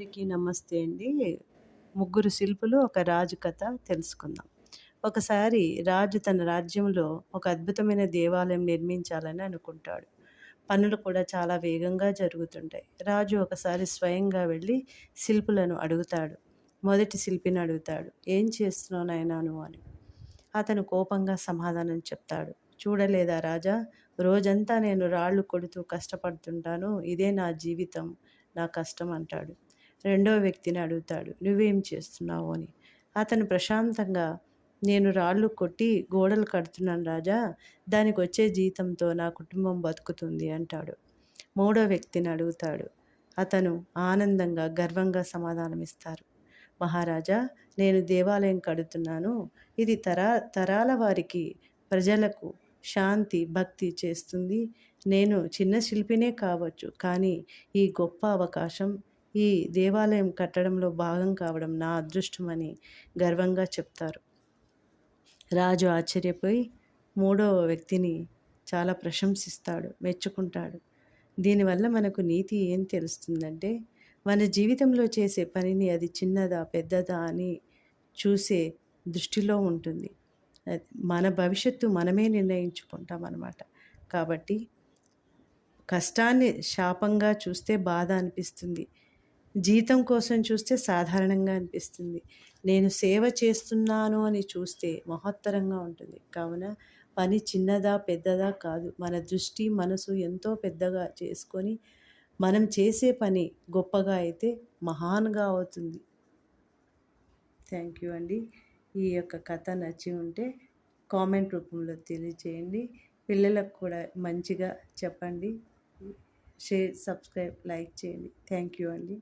అందరికీ నమస్తే అండి. ముగ్గురు శిల్పులు ఒక రాజు కథ తెలుసుకుందాం. ఒకసారి రాజు తన రాజ్యంలో ఒక అద్భుతమైన దేవాలయం నిర్మించాలని అనుకుంటాడు. పనులు కూడా చాలా వేగంగా జరుగుతుంటాయి. రాజు ఒకసారి స్వయంగా వెళ్ళి శిల్పులను అడుగుతాడు. మొదటి శిల్పిని అడుగుతాడు ఏం చేస్తున్నావు నాయనా నువ్వు? అని. అతను కోపంగా సమాధానం చెప్తాడు చూడలేదా రాజా రోజంతా నేను రాళ్ళు కొడుతూ కష్టపడుతుంటాను. ఇదే నా జీవితం నా కష్టం అంటాడు. రెండో వ్యక్తిని అడుగుతాడు నువ్వేం చేస్తున్నావు? అని. అతను ప్రశాంతంగా నేను రాళ్ళు కొట్టి గోడలు కడుతున్నాను రాజా దానికి వచ్చే జీతంతో నా కుటుంబం బతుకుతుంది అంటాడు. మూడో వ్యక్తిని అడుగుతాడు. అతను ఆనందంగా గర్వంగా సమాధానమిస్తారు మహారాజా నేను దేవాలయం కడుతున్నాను. ఇది తరా తరాల వారికి ప్రజలకు శాంతి భక్తి చేస్తుంది. నేను చిన్న శిల్పినే కావచ్చు కానీ ఈ గొప్ప అవకాశం ఈ దేవాలయం కట్టడంలో భాగం కావడం నా అదృష్టమని గర్వంగా చెప్తారు. రాజు ఆశ్చర్యపోయి మూడవ వ్యక్తిని చాలా ప్రశంసిస్తాడు మెచ్చుకుంటాడు. దీనివల్ల మనకు నీతి ఏం తెలుస్తుందంటే మన జీవితంలో చేసే పనిని అది చిన్నదా పెద్దదా అని చూసే దృష్టిలో ఉంటుంది. మన భవిష్యత్తు మనమే నిర్ణయించుకుంటాం అన్నమాట. కాబట్టి కష్టాన్ని శాపంగా చూస్తే బాధ అనిపిస్తుంది. జీతం కోసం చూస్తే సాధారణంగా అనిపిస్తుంది. నేను సేవ చేస్తున్నాను అని చూస్తే మహత్తరంగా ఉంటుంది. కావున పని చిన్నదా పెద్దదా కాదు. మన దృష్టి మనసు ఎంతో పెద్దగా చేసుకొని మనం చేసే పని గొప్పగా అయితే మహాన్గా అవుతుంది. థ్యాంక్ యూ అండి. ఈ యొక్క కథ నచ్చి ఉంటే కామెంట్ రూపంలో తెలియచేయండి. పిల్లలకు కూడా మంచిగా చెప్పండి. షేర్ సబ్స్క్రైబ్ లైక్ చేయండి. థ్యాంక్ యూ అండి.